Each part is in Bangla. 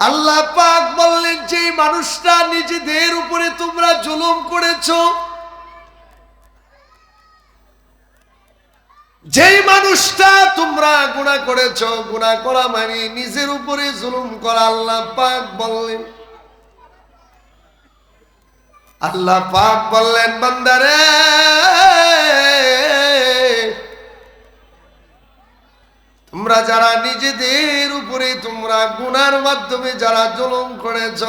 আল্লাহ পাক বললেন যে মানুষটা নিজেদের উপরে তোমরা জুলুম করেছ, যেই মানুষটা তোমরা গুণা করেছ গুণা করা মানে নিজের উপরে জুলুম করা। আল্লাহ পাক বললেন। আল্লাহ পাক বললেন, বান্দারে তোমরা যারা নিজেদের উপরে তোমরা গুনার মাধ্যমে যারা জুলুম করেছ,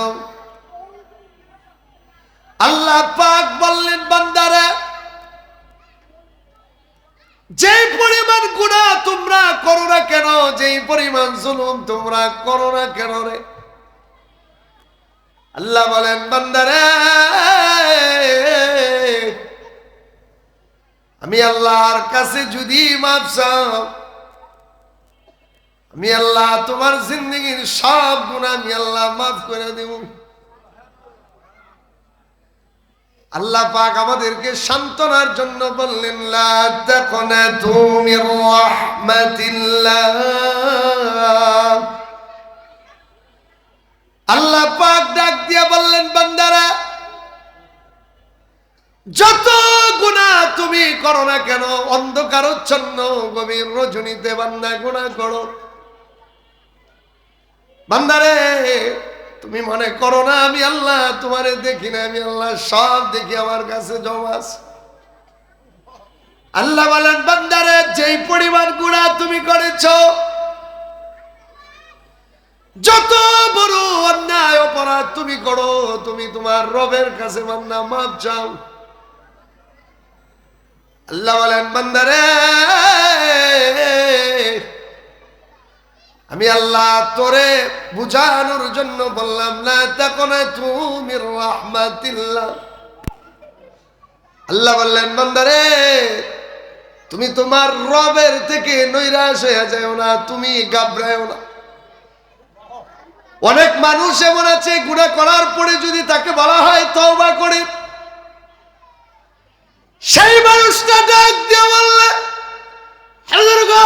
আল্লাহ পাক বললেন, বান্দারা যে পরিমাণ গুণা তোমরা করো না কেন, যেই পরিমাণ জুলুম তোমরা করো না কেন রে? আল্লাহ বলেন, বান্দারে, আমি আল্লাহর কাছে যদি মাপ চাও আমি আল্লাহ তোমার জিন্দগির সব গুণা আমি আল্লাহ মাফ করে দেব। আল্লাহ পাক আমাদেরকে সান্ত্বনার জন্য বললেন আল্লাহ পাক ডাক দিয়ে বললেন, বান্দারা, যত গুণা তুমি করো না কেন, অন্ধকারচ্ছন্ন গভীর রজনীতে বান্দা গুণা করো। বান্দারে, তুমি মনে করো না আমি আল্লাহ, তোমারে দেখি না আমি আল্লাহ, সব দেখি আমার কাছে জমাস আল্লাহ বলেন, বান্দারে, যেই পরিমাণ গুণা তুমি করেছ, যত বড় অন্যায় অপরাধ তুমি করো, তুমি তোমার রবের কাছে বান্দা মাপ চাও। আল্লাহ বলেন, বান্দারে আমি আল্লাহ তোরে বুঝানোর জন্য বললাম না তখন তুমি আল্লাহ বললেন বান্দারে তুমি তোমার রবের থেকে নৈরাশ হয়ে যাও না তুমি গাবড়াও না। অনেক মানুষ এমন আছে গুণা করার পরে যদি তাকে বলা হয় তওবা করে। সেই মানুষটা ডাক দিয়ে বললে "হাজার গো,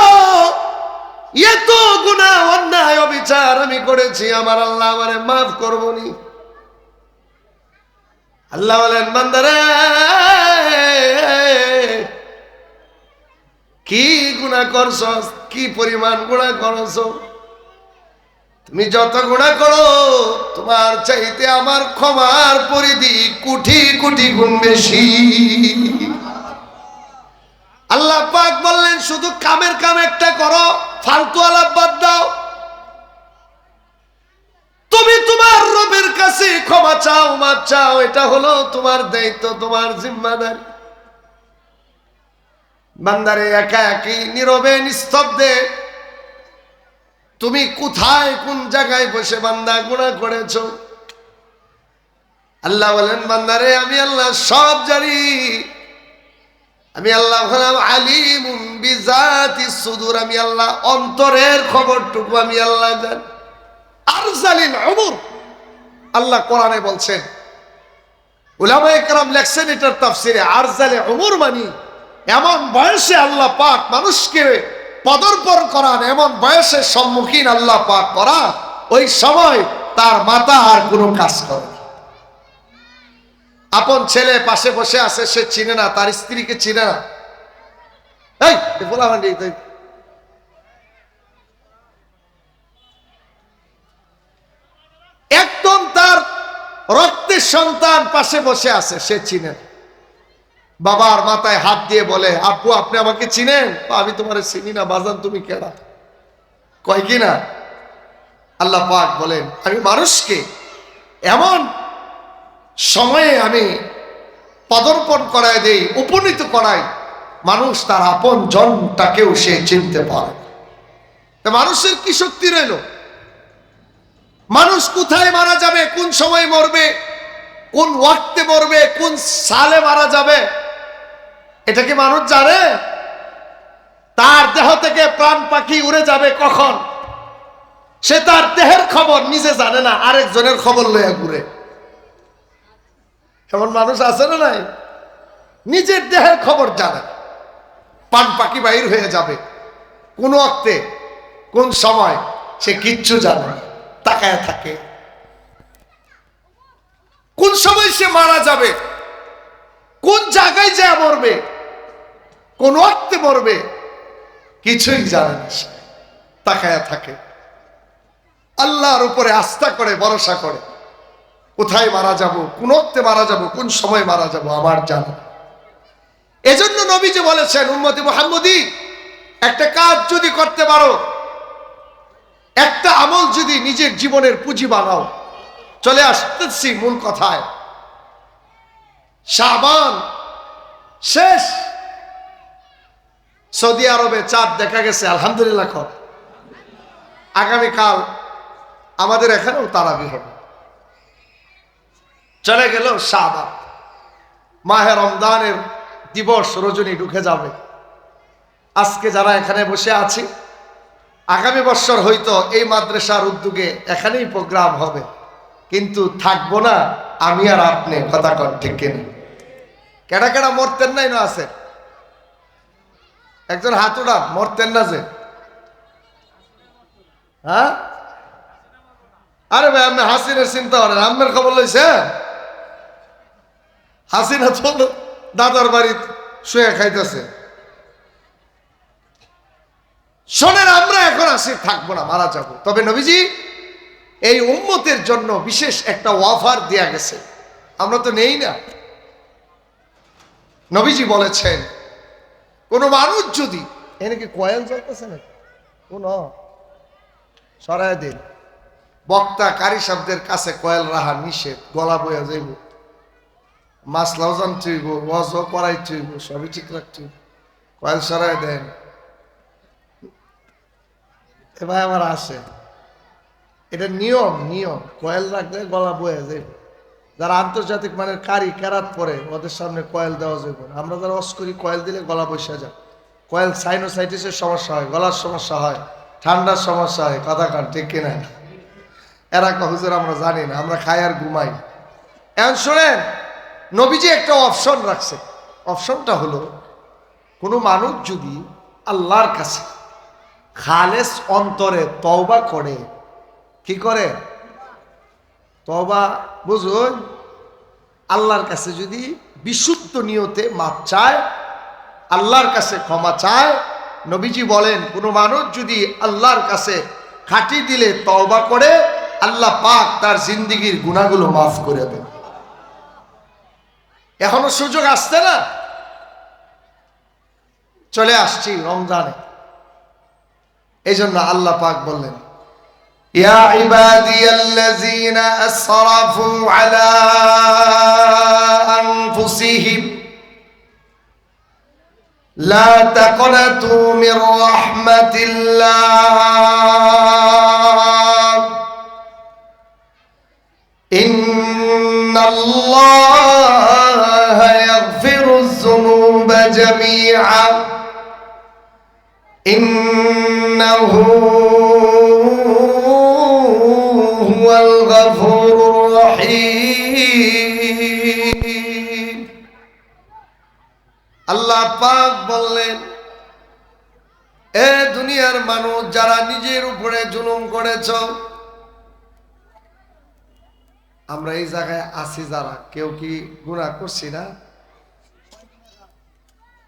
এত গুণা, অন্যায়, অবিচার আমি করেছি, আমার আল্লাহ আমারে মাফ করব নি আল্লাহ বলেন, বান্দারে, কি গুণা করছ? কি পরিমাণ গুণা করছ? তুমি যত গুণা করো, তোমার চাইতে আমার ক্ষমার পরিধি কুটি কুটি গুণ বেশি। আল্লাহ পাক বললেন, শুধু কামের কাম একটা করো ফালতু আলাপ বাদ দাও। তুমি তোমার রবের কাছে ক্ষমা চাও মাপ চাও, এটা হলো তোমার দায়িত্ব, তোমার জিম্মাদার। বান্দারে, একা একই নীরবে, নিস্তব্ধে, তুমি কোথায়, কোন জায়গায় বসে বান্দা গুণা করেছ? আল্লাহ বলেন, বান্দারে, আমি আল্লাহ সব জানি। আমি আল্লাহ হলাম আলিম বিজাতি সুদূর, আমি আল্লাহ অন্তরের খবরটুকু আমি আল্লাহ জান আর জালিম অমর আল্লাহ কোরআনে বলছেন উলামা একরাম লেখছেন এটার তাফসিরে আর জালে অমর মানি এমন বয়সে আল্লাহ পাক মানুষকে পদর্পণ করান এমন বয়সের সম্মুখীন আল্লাহ পাক করা, ওই সময় তার মাথা আর কোনো কাজ করে। আপন ছেলে পাশে বসে আছে, সে চিনে না, তার স্ত্রীকে চিনে না। একদম তার রক্তের সন্তান পাশে বসে আছে, সে চিনে বাবার মাথায় হাত দিয়ে বলে, আব্বু, আপনি আমাকে চিনেন? আমি তোমার চিনি না, বাজান, তুমি কেডা? কয় কি না? আল্লাহ পাক বলেন, আমি মানুষকে এমন সময়ে আমি পদর্পণ করায় দেই, উপনীত করাই মানুষ তার আপন জনটাকেও সে চিনতে পারে। মানুষের কি শক্তি রইল? মানুষ কোথায় মারা যাবে? কোন সময় মরবে? কোন ওয়াক্তে মরবে? কোন সালে মারা যাবে? এটা কি মানুষ জানে? তার দেহ থেকে প্রাণ পাখি উড়ে যাবে কখন? সে তার দেহের খবর নিজে জানে না, আরেকজনের খবর লইয়া ঘুরে। এমন মানুষ আছে না নাই? নিজের দেহের খবর জানে। পান পাখি বাহির হয়ে যাবে। কোন অক্তে কোন সময়, সে কিচ্ছু জানে তাকায় থাকে। কোন সময় সে মারা যাবে? কোন জায়গায় যা মরবে? কোন অর্থে মরবে? কিছুই জানে না তাকায় থাকে। আল্লাহর উপরে আস্থা করে, ভরসা করে। কোথায় মারা যাব কোন অর্থে মারা যাব, কোন সময় মারা যাব, আমার জানা। এজন্য নবীজি বলেছেন, উম্মতি মোহাম্মদী, একটা কাজ যদি করতে পারো, একটা আমল যদি নিজের জীবনের পুঁজি বানাও, চলে আসতেছি মূল কথায়। শাবান শেষ। সৌদি আরবে চাঁদ দেখা গেছে, আলহামদুলিল্লাহ আগামীকাল আমাদের এখানেও তারাবি হবে। চলে গেল সাদা মাহে রমদানের দিবস রজনী ঢুকে যাবে। আজকে যারা এখানে বসে আছি, আগামী বছর হয়তো এই মাদ্রাসার উদ্যোগে এখানেই প্রোগ্রাম হবে। কিন্তু থাকব না, আমি আর আপনি, কথা কর ঠিক কিনা? কেডা কেডা মরতেন নাই না আছে? একজন হাত উড়ান মরতেন না যে। হ্যাঁ? আরে ভাই, আপনি হাসিনের চিন্তা করেন, আম্মের খবর লইছে হাসিনা তো দাদার বাড়ি শুয়ে খাইতেছে। শোনেন, আমরা এখন আসি থাকব না, মারা যাব। তবে নবীজি, এই উম্মতের জন্য বিশেষ একটা অফার দেয়া গেছে। আমরা তো নেই না। নবীজি বলেছেন, কোনো মানুষ যদি এনে কি কয়েল চলতেছে না। কোন সরাই দিন। বক্তা কারি শব্দের কাছে কয়েল রাহা নিষেধ, গলা বইয়া যাইব। মাসলাও জানতে হইব ওয়াজও করাইতে হইব সবই ঠিক রাখতে হইব। কয়েল সরাই দেন। এ ভাই আমার আসে এটা নিয়ম নিয়ম। কয়েল রাখলে গলা বয়ে যাইব। যারা আন্তর্জাতিক মানের কারি কেরাত পরে, ওদের সামনে কয়েল দেওয়া যাইব আমরা যারা অস করি, কয়েল দিলে গলা বসে যায়। কয়েল সাইনোসাইটিসের সমস্যা হয়, গলার সমস্যা হয়, ঠান্ডার সমস্যা হয়, কথা কান, ঠিক কিনা? এরা হুজুর, আমরা জানি না, আমরা খাই আর ঘুমাই। এখন শোনেন নবীজি একটা অপশন রাখছে। অপশনটা হলো, কোনো মানুষ যদি আল্লাহর কাছে খালেস অন্তরে তওবা করে, কি করে? তওবা বুঝুন আল্লাহর কাছে যদি বিশুদ্ধ নিয়তে মাপ চায়, আল্লাহর কাছে ক্ষমা চায়, নবীজি বলেন, কোনো মানুষ যদি আল্লাহর কাছে খাটি দিলে তওবা করে, আল্লাহ পাক তার জিন্দিগির গুণাগুলো মাফ করে দেন। এখনো সুযোগ আসছে না চলে আসছি রমজানে এই জন্য আল্লাহ পাক বললেন يا عبادي الذين أسرفوا على أنفسهم لا تقنطوا من رحمة الله إن الله يغفر الذنوب جميعا إنه هو الغفور الرحيم আল্লাহ পাক বললেন এ দুনিয়ার মানুষ যারা নিজের উপরে জুলুম করেছ আমরা এই জায়গায় আছি যারা, কেউ কি গুণা করছি না?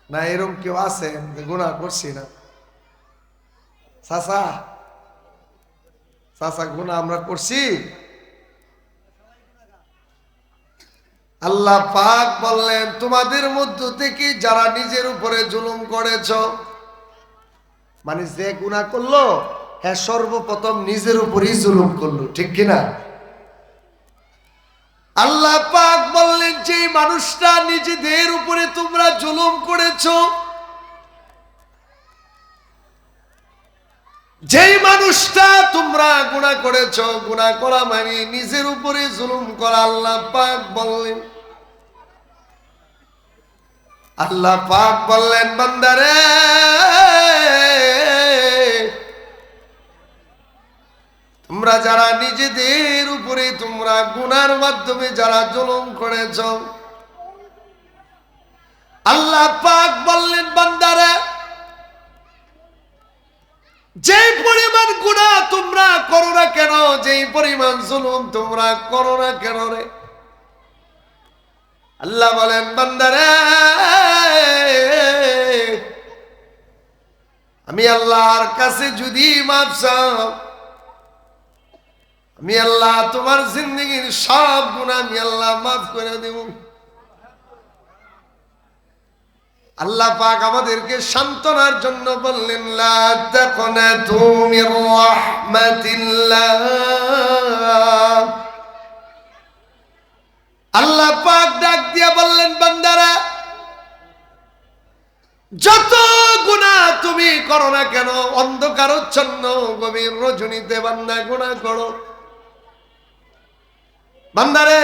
না, এরকম কেউ আছে গুণা করছি না? চাচা চাচা গুণা আমরা করছি? আল্লাহ পাক বললেন, তোমাদের মধ্য থেকে যারা নিজের উপরে জুলুম করেছ মানে যে গুণা করল হ্যাঁ সর্বপ্রথম নিজের উপরেই জুলুম করল, ঠিক কিনা? আল্লাহ পাক বললেন যে মানুষটা নিজেদের উপরে তোমরা জুলুম করেছ, যেই মানুষটা তোমরা গুণা করেছ গুণা করা মানে নিজের উপরে জুলুম করা। আল্লাহ পাক বললেন। আল্লাহ পাক বললেন, বান্দারে তোমরা যারা নিজেদের উপরে তোমরা গুনার মাধ্যমে যারা জুলুম করেছ, আল্লাহ পাক বললেন, বান্দারে যে পরিমাণ গুণা তোমরা করো না কেন, যেই পরিমাণ জুলুম তোমরা করো না কেন রে? আল্লাহ বলেন, বান্দারে, আমি আল্লাহর কাছে যদি মাপ চাও আমি আল্লাহ, তোমার জিন্দগির সব গুণা আমি আল্লাহ মাফ করে দেব। আল্লাহ পাক আমাদেরকে সান্ত্বনার জন্য বললেন আল্লাহ পাক ডাক দিয়া বললেন, বান্দারা, যত গুণা তুমি করো না কেন, অন্ধকারচ্ছন্ন, গভীর রজনীতে বান্দা গুণা করো। বান্দারে,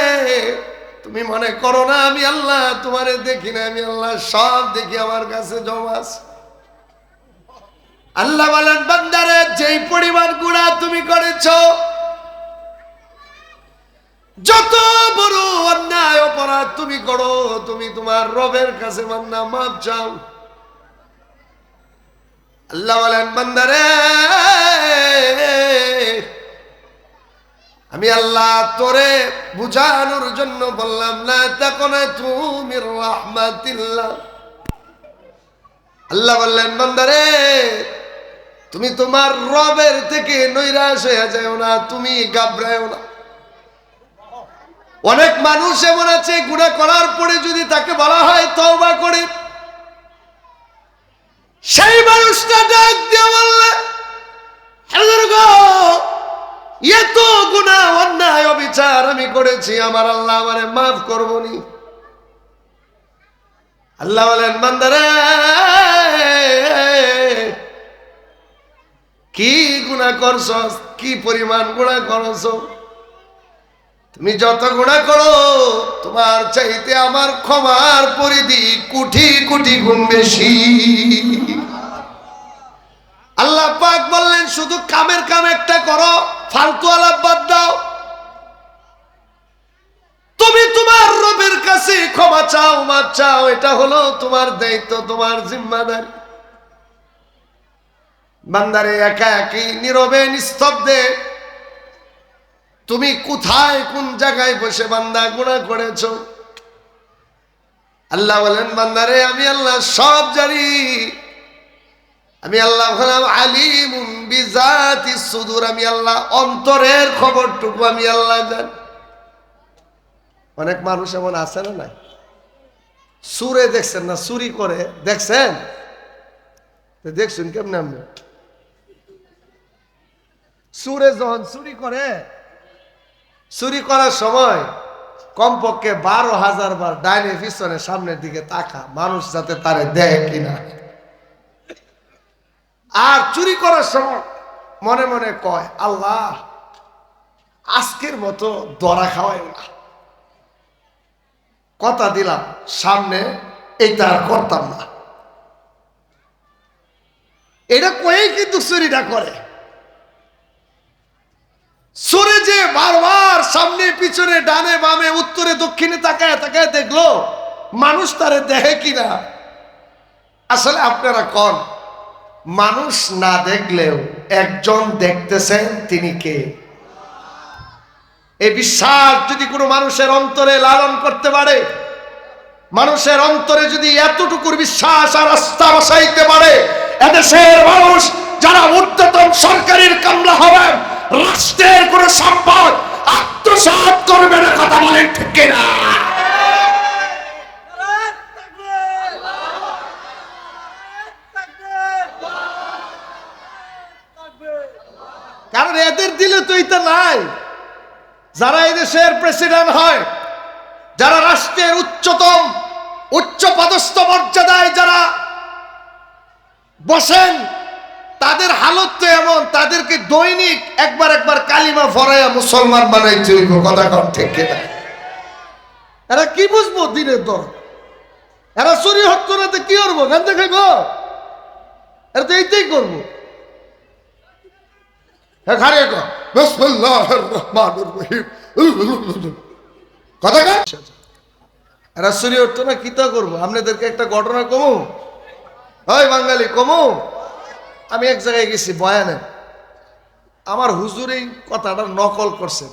তুমি মনে করো না আমি আল্লাহ, তোমারে দেখি না আমি আল্লাহ, সব দেখি আমার কাছে জমাস আল্লাহ বলেন, বান্দারে, যেই পরিমাণ গুণা তুমি করেছ, যত বড় অন্যায় অপরাধ তুমি করো, তুমি তোমার রবের কাছে মান্না মাপ চাও। আল্লাহ বলেন, বান্দারে আমি আল্লাহ তোরে বুঝানোর জন্য বললাম না তখন তুমি আল্লাহ বললেন বান্দারে তুমি তোমার রবের থেকে নৈরাশ হয়ে যাও না তুমি গাবড়াও না। অনেক মানুষ এমন আছে গুণা করার পরে যদি তাকে বলা হয় তওবা করে। সেই মানুষটা ডাক দিয়ে বললে "হাজর গো, এত গুণা, অন্যায়, অবিচার আমি করেছি, আমার আল্লাহ আমারে মাফ করব নি আল্লাহ বলেন, বান্দারে, কি গুণা করছ? কি পরিমাণ গুণা করছ? তুমি যত গুণা করো, তোমার চাইতে আমার ক্ষমার পরিধি কুটি কুটি গুণ বেশি। আল্লাহ পাক বললেন, শুধু কামের কাম একটা করো ফালতু আলাপ বাদ দাও। তুমি তোমার রবের কাছে ক্ষমা চাও মাপ চাও, এটা হলো তোমার দায়িত্ব, তোমার জিম্মাদারি। বান্দারে একা একই নীরবে, নিস্তব্ধে। তুমি কোথায়, কোন জায়গায় বসে বান্দা গুণা করেছ? আল্লাহ বলেন, বান্দারে, আমি আল্লাহ সব জানি। আমি আল্লাহ হলাম আলিম বিজাতি সুদূর। আমি আল্লাহ, অন্তরের খবরটুকু আমি আল্লাহ জান। অনেক মানুষ এমন আছে না নাই? সুরে দেখছেন না, চুরি করে, দেখছেন? দেখছেন কেমন আপনি? সুরে যখন চুরি করে, চুরি করার সময় কমপক্ষে বারো হাজার বার ডাইনে পিছনে সামনের দিকে তাকা, মানুষ যাতে তারে দেয় কিনা। আর চুরি করার সময় মনে মনে কয়, আল্লাহ, আজকের মতো দরা খাওয়াই না। কথা দিলাম, সামনে এইটা আর করতাম না। এটা কয়েই কিন্তু চুরিটা করে। সরে যে বারবার সামনে, পিছনে, ডানে, বামে, উত্তরে, দক্ষিণে তাকায় তাকায় দেখল, মানুষ তারে দেখে কিনা। আসলে আপনারা কন? মানুষ না দেখলেও একজন দেখতেছেন তিনি কে? এই বিশ্বাস যদি কোনো মানুষের অন্তরে লালন করতে পারে, মানুষের অন্তরে যদি এতটুকুর বিশ্বাস আর আস্থা বসাইতে পারে, এদেশের মানুষ যারা ঊর্ধ্বতন সরকারের কামলা হবেন রাষ্ট্রের কোন সম্পদ আত্মসাৎ করবে না কথা বলেন ঠিক না এদের দিলে তো এটা নাই। যারা এই দেশের প্রেসিডেন্ট হয়, যারা রাষ্ট্রের উচ্চতম উচ্চ পদস্থ মর্যাদায় যারা বসেন, তাদের হালত তো এমন, তাদেরকে দৈনিক একবার একবার কালিমা ফরাইয়া মুসলমান বানাইছে, ওই কথা ঠিক এরা কি বুঝব দিনের দর এরা চুরি হতো না কি করব? গান দেখাইব এরা তো এইটাই করব। হ্যাঁ এরা না করব? আপনাদেরকে একটা ঘটনা বাঙালি আমি এক জায়গায় গেছি আমার হুজুর এই কথাটা নকল করছে।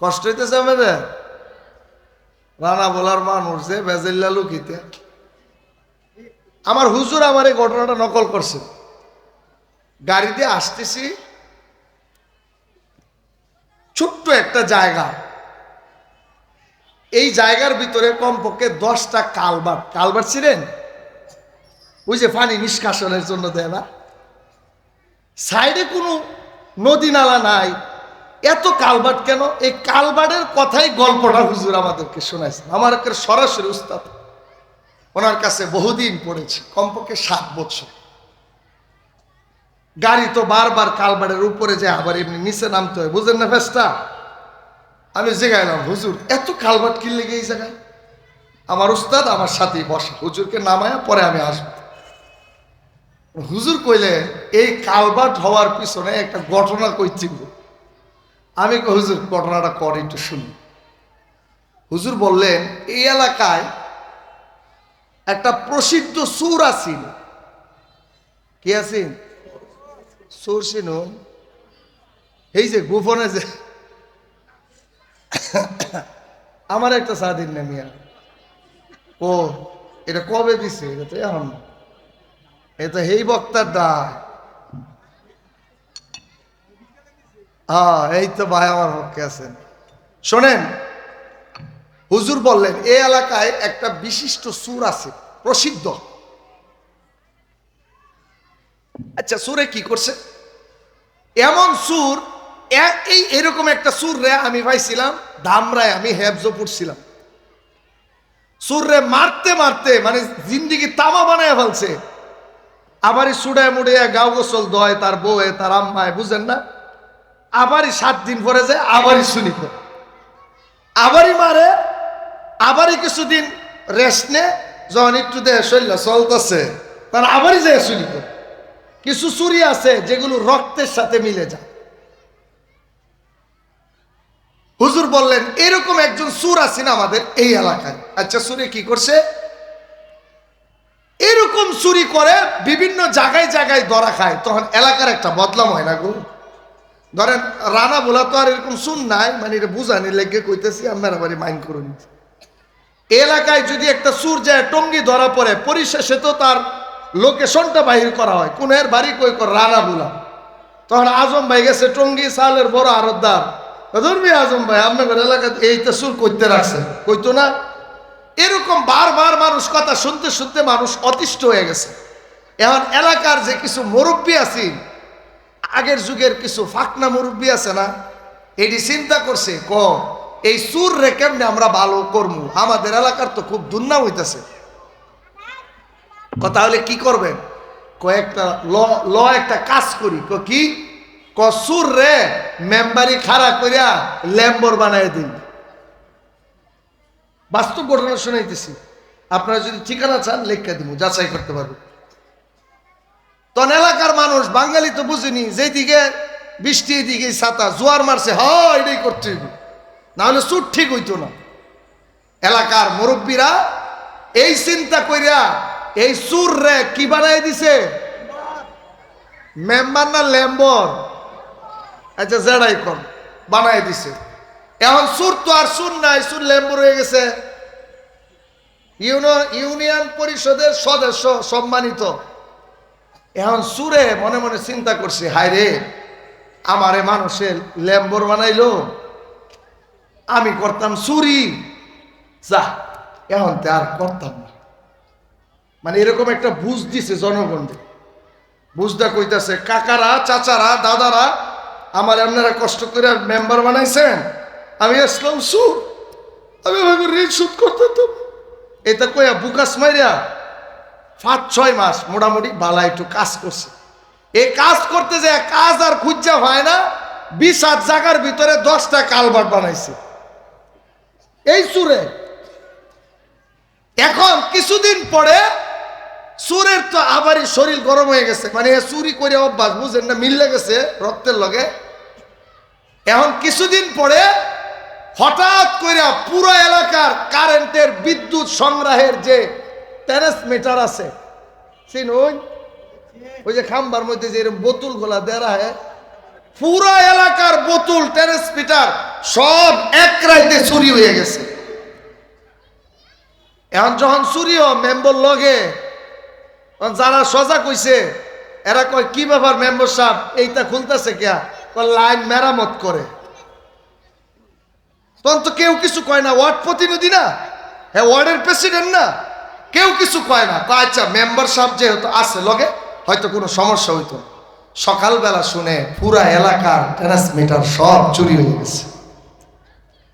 কষ্ট হইতেছে আমাদের? রানা বলার মানুষ যে বেজেল্লা লুকিতে। আমার হুজুর আমার এই ঘটনাটা নকল করছে। গাড়িতে আসতেছি ছোট্ট একটা জায়গা। এই জায়গার ভিতরে কমপক্ষে দশটা কালবার কালবার ছিলেন? ওই যে পানি নিষ্কাশনের জন্য দেয় না? সাইডে কোনো নদী নালা নাই। এত কালবাট কেন? এই কালবাটের কথাই গল্পটা হুজুর আমাদেরকে শোনাইছেন। আমার একটা সরাসরি উস্তাদ। ওনার কাছে বহুদিন পড়েছি, কমপক্ষে সাত বছর। গাড়ি তো বারবার কালবাটের উপরে যায়, আবার এমনি নিচে নামতে হয়। বুঝেন না ফেসটা আমি জেগাইলাম হুজুর, এত কালবাট কিনলে লেগে এই জায়গায়? আমার উস্তাদ, আমার সাথেই বসে। হুজুরকে নামায় পরে আমি আসব। হুজুর কইলে, এই কালবাট হওয়ার পিছনে একটা ঘটনা কইছিল আমি হুজুর, ঘটনাটা কর, একটু শুনি। হুজুর বললেন, এই এলাকায় একটা প্রসিদ্ধ সুর আছিল কি আছেন সুর চিনুন এই যে গোপনে যে আমার একটা স্বাধীন না মিয়া? ও এটা কবে দিছে? এটা তো এখন। এটা হেই বক্তার দায়। হ্যাঁ এই তো ভাই আমার পক্ষে আছেন। শোনেন, হুজুর বললেন এই এলাকায় একটা বিশিষ্ট সুর আছে, প্রসিদ্ধ। আচ্ছা সুরে কি করছে এমন সুর এই এরকম একটা সুর রে আমি পাইছিলাম ধামরায় আমি হেফজো পড়ছিলাম সুর মারতে মারতে মানে জিন্দিগি তামা বানায় ফেলছে আবারই সুডায় মুড়িয়া গাও গোসল দয় তার বউয়ে, তার আম্মায়, বুঝেন না আবারই সাত দিন পরে যায়, আবারই শুনি। আবারই মারে, আবারই কিছুদিন রেস্ট নে যখন একটু দেয় শরীর চলতেছে, তার আবারই যায় শুনি। কিছু চুরি আছে যেগুলো রক্তের সাথে মিলে যায়। হুজুর বললেন, এরকম একজন সুর আছেন আমাদের এই এলাকায়। আচ্ছা সুরে কি করছে? এরকম চুরি করে বিভিন্ন জায়গায় জায়গায় ধরা খায়। তখন এলাকার একটা বদলাম হয় না গো। ধরেন, রানা বলা তো আর এরকম শুন নাই মানে এটা বুঝানি লেগে কইতেছি, আপনারা বাড়ি মাইন্ড করুন। এলাকায় যদি একটা সুর যায়, টঙ্গি ধরা পড়ে, পরিশেষে তো তার লোকেশনটা বাহির করা হয়। কোনের বাড়ি কই কর রানা বলা তখন আজম ভাই গেছে টঙ্গি সালের বড় আরতদার ধর্মী আজম ভাই আপনার এলাকাতে এইটা সুর করতে রাখছে। কইতো না? এরকম বারবার মানুষ কথা শুনতে শুনতে মানুষ অতিষ্ঠ হয়ে গেছে। এখন এলাকার যে কিছু মুরব্বী আছে, আগের যুগের কিছু ফাকনা মুরব্বী আছে না, এটি চিন্তা করছে ক এই সুর রে কেমনে আমরা ভালো করব আমাদের এলাকার তো খুব দুর্নাম হইতেছে। কথা হলে কি করবেন? কয়েকটা ল ল একটা কাজ করি। ক কি? ক সুর রে, মেম্বারি খাড়া করিয়া ল্যাম্বর বানায় দিন। বাস্তব ঘটনা শোনাইতেছি। আপনারা যদি ঠিকানা চান, লেখা দিব, যাচাই করতে পারবেন তখন এলাকার মানুষ, বাঙালি তো বুঝিনি, যেদিকে বৃষ্টি, এদিকে ছাতা, জোয়ার মারছে হ এটাই করতে হইব। নাহলে সুট ঠিক হইতো না। এলাকার মুরব্বীরা এই চিন্তা কইরা এই সুর রে, কি বানাই দিছে? মেম্বার না ল্যাম্বর আচ্ছা জেডাই কর বানাই দিছে। এখন সুর তো আর সুর নাই, সুর ল্যাম্বর হয়ে গেছে। ইউনো ইউনিয়ন পরিষদের সদস্য সম্মানিত। এখন সুরে মনে মনে চিন্তা করছে, হায় রে, আমারে মানুষের ল্যাম্বর বানাইলো। আমি করতাম চুরি যা, এখন তে আর করতাম না। মানে এরকম একটা বুঝ দিছে জনগণকে। বুঝদা কইতাছে, কাকারা, চাচারা, দাদারা, আমার আপনারা কষ্ট করে মেম্বার বানাইছেন, আমি আসলাম সুর। আমি ভাবে, ঋণ সুদ করতাম এটা কইয়া বুকাস মাইরা পাঁচ, ছয় মাস মোটামুটি বালা একটু কাজ করছে। এই কাজ করতে যে কাজ আর খুঁজা হয় না, বিশ হাত জায়গার ভিতরে দশটা কালবার বানাইছে। এই সুরে। এখন কিছুদিন পরে সুরের তো আবারই শরীর গরম হয়ে গেছে। মানে চুরি করে অভ্যাস, বুঝেন না মিললে গেছে রক্তের লগে। এখন কিছুদিন পরে হঠাৎ করে পুরো এলাকার কারেন্টের বিদ্যুৎ সংগ্রহের যে ট্যারেসমিটার আছে চিনুন ওই? যে খাম্বার মধ্যে যে বোতল গোলা দেরা হয়, পুরা এলাকার বোতল, টেরেস মিটার সব এক রাইতে চুরি হয়ে গেছে। এখন যখন চুরি মেম্বর লগে যারা সজা কইছে, এরা কয়, কি ব্যাপার মেম্বার সাহেব? এইটা খুলতেছে কয়? লাইন মেরামত করে। তখন তো কেউ কিছু কয় না, ওয়ার্ড প্রতিনিধি না? হ্যাঁ ওয়ার্ডের প্রেসিডেন্ট না? কেউ কিছু কয় না। আচ্ছা মেম্বার সাহেব যেহেতু আছে লগে, হয়তো কোনো সমস্যা হইতো। সকালবেলা শুনে পুরা এলাকার ট্রান্সমিটার সব চুরি হয়ে গেছে।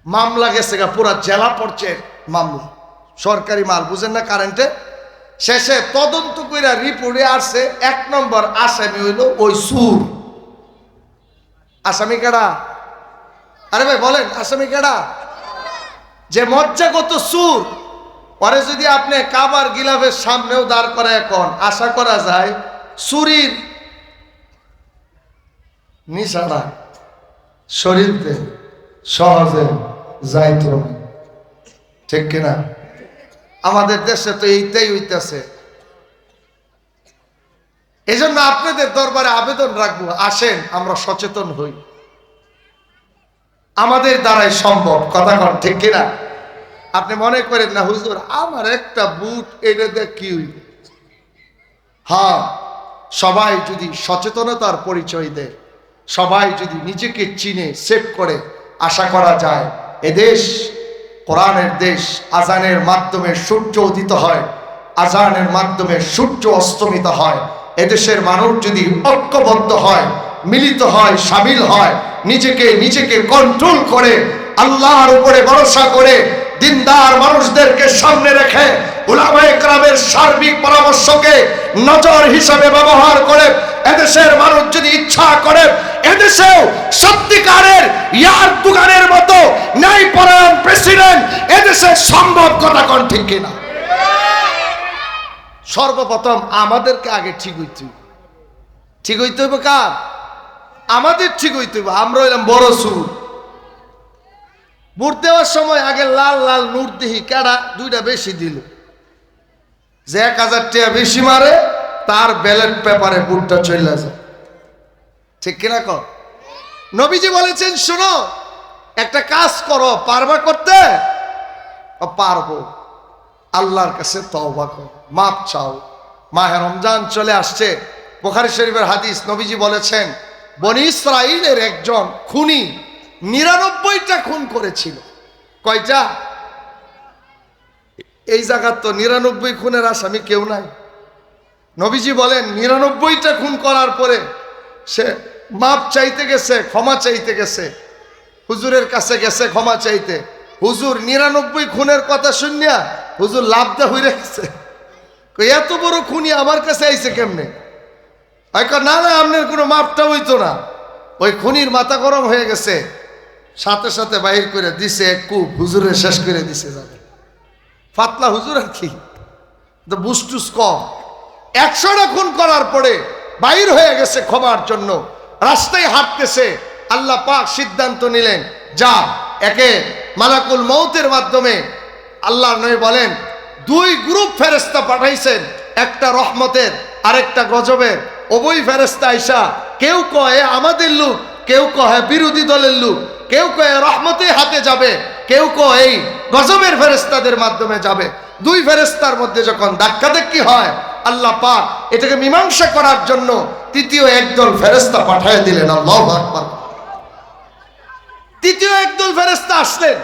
মামলা গেছে গা, পুরা জেলা পড়ছে মামলা। সরকারি মাল, বুঝেন না কারেন্টে? শেষে তদন্ত কইরা রিপোর্টে আসছে, এক নম্বর আসামি হইল ওই সুর আসামি কেডা আরে ভাই, বলেন, আসামি কেডা যে মজ্জাগত সুর পরে যদি আপনি কাবার গিলাফের সামনেও দাঁড় করে এখন আশা করা যায় সুরির নিশানা শরীরতে সহজে যাইত। ঠিক কিনা? আমাদের দেশে তো এইটাই হইতেছে। এই জন্য আপনাদের দরবারে আবেদন রাখব, আসেন, আমরা সচেতন হই। আমাদের দ্বারাই সম্ভব, কথা ঠিক কিনা? আপনি মনে করেন না, হুজুর, আমার একটা বুট, এটা দিয়ে কি হ্যাঁ সবাই যদি সচেতনতার পরিচয় দেয়, সবাই যদি নিজেকে চিনে, সেভ করে, আশা করা যায়। এদেশ কোরআনের দেশ আজানের মাধ্যমে সূর্য উদিত হয়, আজানের মাধ্যমে সূর্য অস্তমিত হয়। এদেশের মানুষ যদি ঐক্যবদ্ধ হয়, মিলিত হয়, সামিল হয়, নিজেকে নিজেকে কন্ট্রোল করে, আল্লাহর উপরে ভরসা করে, দিনদার মানুষদেরকে সামনে রেখে উলামায়ে কেরামের সার্বিক পরামর্শকে নজর হিসাবে ব্যবহার মানুষ যদি ইচ্ছা সত্যিকারের ইয়ার মতো প্রেসিডেন্ট সম্ভব ঠিক সর্বপ্রথম আমাদেরকে আগে ঠিক হইতে ঠিক হইতে হইব কার? আমাদের ঠিক হইতে হইব। আমরা হইলাম বড় সুর। ভোট দেওয়ার সময় আগে লাল লাল, নূর দিহি, কেডা? দুইটা বেশি দিল। যে এক হাজার টাকা বেশি মারে, তার ব্যালট পেপারে ভোটটা চলে যায় ঠিক কিনা কর নবীজি বলেছেন, শোনো, একটা কাজ করো, পারবা করতে? পারব। আল্লাহর কাছে তওবা কর, মাপ চাও। মাহে রমজান চলে আসছে। বোখারি শরীফের হাদিস, নবীজি বলেছেন, বনি ইসরাইলের একজন খুনি নিরানব্বইটা খুন করেছিল। কয়টা? এই জায়গার তো নিরানব্বই খুনের আসামি কেউ নাই। নবীজি বলেন, নিরানব্বইটা খুন করার পরে সে মাপ চাইতে গেছে, ক্ষমা চাইতে গেছে। হুজুরের কাছে গেছে ক্ষমা চাইতে। হুজুর নিরানব্বই খুনের কথা শুনিয়া হুজুর লাভটা হয়ে গেছে। এত বড় খুনি আমার কাছে আইছে কেমনে? না না আপনার কোনো মাপটা হইতো না। ওই খুনির মাথা গরম হয়ে গেছে। সাথে সাথে বাহির করে দিছে কূপ হুজুরে শেষ করে দিছে যাবে। ফাতলা হুজুর আর কি? তো বুস্টুস কম। একশোটা খুন করার পরে বাইর হয়ে গেছে ক্ষমার জন্য। রাস্তায় হাঁটতেছে, আল্লাহ পাক সিদ্ধান্ত নিলেন, যা, একে মালাকুল মৌতের মাধ্যমে আল্লাহ নয় বলেন, দুই গ্রুপ ফেরেস্তা পাঠাইছেন, একটা রহমতের, আরেকটা গজবের। ওবই ফেরেস্তা আইসা, কেউ কয়ে আমাদের লোক, কেউ কহে বিরোধী দলের লোক কেউ কয়ে রহমতে হাতে যাবে কেউ কয় এই গজবের ফেরেস্তাদের মাধ্যমে যাবে। দুই ফেরেস্তার মধ্যে যখন ধাক্কাধাক্কি হয় আল্লাহ পাক এটাকে মীমাংসা করার জন্য তৃতীয় একদল ফেরেস্তা পাঠিয়ে দিলেন আল্লাহ আকবার। তৃতীয় একদল ফেরেস্তা আসলেন।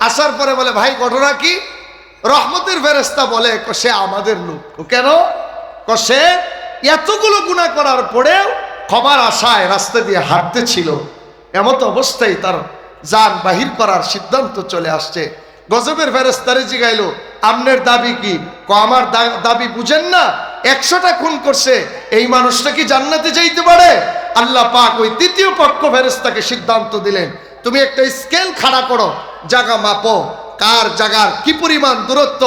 আসার পরে বলে ভাই ঘটনা কি? রহমতের ফেরেস্তা বলে "ক, সে আমাদের লোক। কেন? ক, সে এতগুলো গুণা করার পরেও ক্ষমার আশায় রাস্তা দিয়ে হাঁটতে ছিল। এমত অবস্থায় তার যান বাহির করার সিদ্ধান্ত চলে আসছে। গজবের ফেরেস্তারে জিগাইলো, আমনের দাবি কি? ক, আমার দাবি বুঝেন না? একশোটা খুন করছে। এই মানুষটা কি জান্নাতে যাইতে পারে? আল্লাহ পাক ওই তৃতীয় পক্ষ ফেরেস্তাকে সিদ্ধান্ত দিলেন, তুমি একটা স্কেল খাড়া করো জাগা মাপো। কার জাগার কি পরিমাণ দূরত্ব?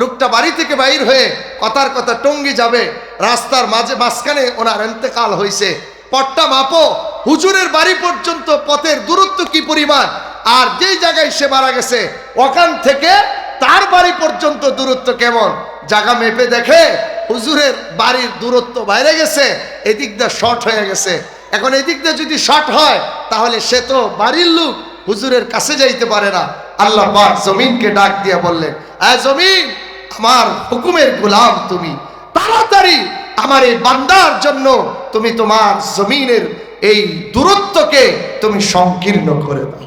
লোকটা বাড়ি থেকে বাইর হয়ে কথার কথা টঙ্গি যাবে। রাস্তার মাঝে, মাঝখানে ওনার এন্তেকাল হয়েছে পট্টা মাপো। হুজুরের বাড়ি পর্যন্ত পথের দূরত্ব কি পরিমাণ? আর যেই জায়গায় সে মারা গেছে, ওখান থেকে তার বাড়ি পর্যন্ত দূরত্ব কেমন? জায়গা মেপে দেখে হুজুরের বাড়ির দূরত্ব বাইরে গেছে, এদিক দিয়ে শর্ট হয়ে গেছে। এখন এদিক দিয়ে যদি শর্ট হয়, তাহলে সে তো বাড়ির লোক, হুজুরের কাছে যাইতে পারে না। আল্লাহ পাক জমিনকে ডাক দিয়ে বললেন, আয় জমিন, আমার হুকুমের গোলাম তুমি। তাড়াতাড়ি আমার এই বান্দার জন্য তুমি তোমার জমিনের এই দূরত্বকে তুমি সংকীর্ণ করে দাও।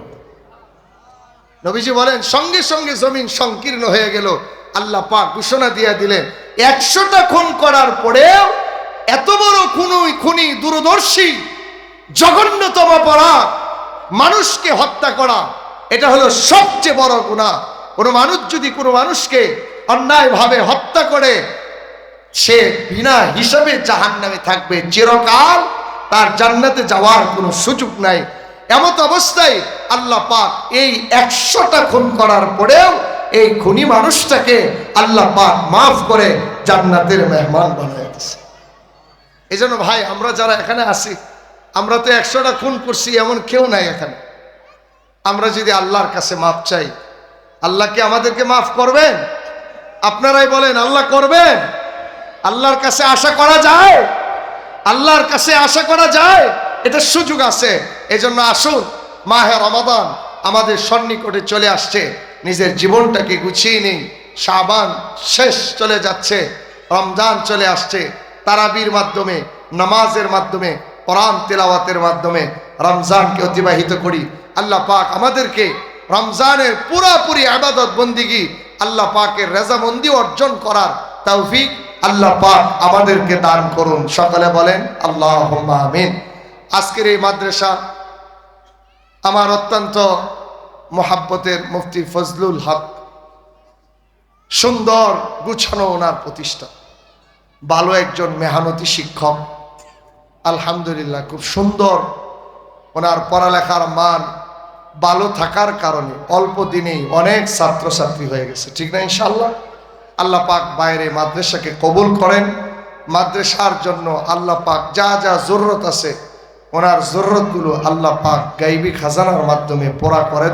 নবীজি বলেন, সঙ্গে সঙ্গে জমিন সংকীর্ণ হয়ে গেল। আল্লাহ পাক ঘোষণা দিয়ে দিলেন, একশোটা খুন করার পরেও এত বড় খুনুই খুনি দূরদর্শী, জঘন্যতম অপরাধ, মানুষকে হত্যা করা, এটা হলো সবচেয়ে বড় গুণা কোনো মানুষ যদি কোনো মানুষকে অন্যায়ভাবে হত্যা করে সে বিনা হিসাবে জাহান নামে থাকবে। চিরকাল তার জান্নাতে যাওয়ার কোনো সুযোগ নাই। এমত অবস্থায় আল্লাহ পাক এই একশোটা খুন করার পরেও এই খুনি মানুষটাকে আল্লাহ পাক মাফ করে জান্নাতের মেহমান বানায় দিছে এই জন্য ভাই, আমরা যারা এখানে আসি আমরা তো একশোটা খুন করছি, এমন কেউ নাই এখানে। আমরা যদি আল্লাহর কাছে মাফ চাই, আল্লাহ কি আমাদেরকে মাফ করবেন? আপনারাই বলেন, আল্লাহ করবেন? আল্লাহর কাছে আশা করা যায়। আল্লাহর কাছে আশা করা যায়। এটা সুযোগ আছে। এজন্য আসুন, মাহে রমাদান আমাদের সন্নিকটে চলে আসছে। নিজের জীবনটাকে গুছিয়ে নেই সাবান শেষ চলে যাচ্ছে। রমজান চলে আসছে। তারাবির মাধ্যমে, নামাজের মাধ্যমে, কোরআন তেলাওয়াতের মাধ্যমে রমজানকে অতিবাহিত করি। আল্লাহ পাক আমাদেরকে রমজানের পুরাপুরি আবাদত বন্দিগি আল্লাহ পাকের রেজামন্দি অর্জন করার তৌফিক আল্লাহ পাক আমাদেরকে দান করুন। সকালে বলেন আল্লাহ আমিন। আজকের এই মাদ্রাসা আমার অত্যন্ত মোহাব্বতের মুফতি ফজলুল হক সুন্দর গুছানো ওনার প্রতিষ্ঠা। ভালো একজন মেহানতি শিক্ষক। আলহামদুলিল্লাহ, খুব সুন্দর ওনার পড়ালেখার মান ভালো থাকার কারণে অল্প দিনেই অনেক ছাত্রছাত্রী হয়ে গেছে। ঠিক না ইনশাল্লাহ আল্লাহ পাক বাইরে মাদ্রাসাকে কবুল করেন মাদ্রাসার জন্য আল্লাহ পাক যা যা জরুরত আছে, ওনার জরুরতগুলো আল্লাহ পাক গাইবি খাজানার মাধ্যমে পোড়া করে।